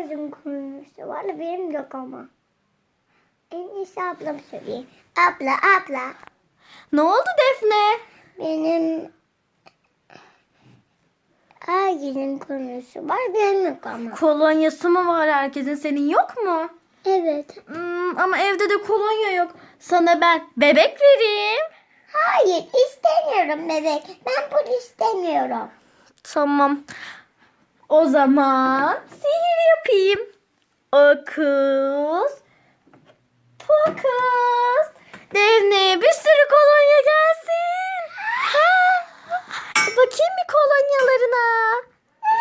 Herkesin konuşması var da benim yok ama. En iyisi ablam söyleyeyim. Abla abla. Ne oldu Defne? Benim herkesin konusu var benim yok ama. Kolonyası mı var herkesin senin yok mu? Evet. Hmm, ama evde de kolonya yok. Sana ben bebek vereyim. Hayır istemiyorum bebek. Ben bunu istemiyorum. Tamam. O zaman sihir yapayım. Okus. Pokus. Defne bir sürü kolonya gelsin. Ha. Bakayım bir kolonyalarına.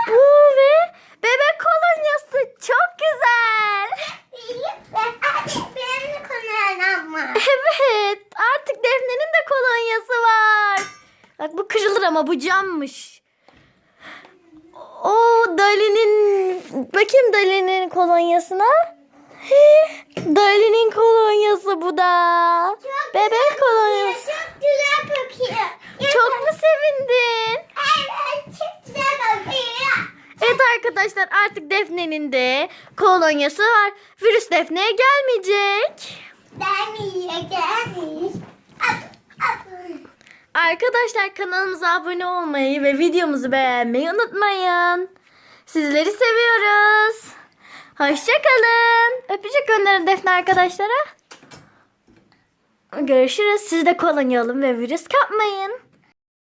Bu ve bebek kolonyası çok güzel. Benim de konuşan ama. Evet artık Defne'nin de kolonyası var. Bak bu kırılır ama bu cammış. O Dali'nin bakayım Dali'nin kolonyasına. Dali'nin kolonyası bu da. Bebek kolonyası. Çok güzel kokuyor. Çok mu sevindin? Evet çok güzel kokuyor. Evet arkadaşlar artık Defne'nin de kolonyası var. Virüs Defne'ye gelmeyecek. İyi gelmiş. Arkadaşlar kanalımıza abone olmayı ve videomuzu beğenmeyi unutmayın. Sizleri seviyoruz. Hoşçakalın. Öpücük gönderin Defne arkadaşlara. Görüşürüz. Siz de kolonya alın ve virüs kapmayın.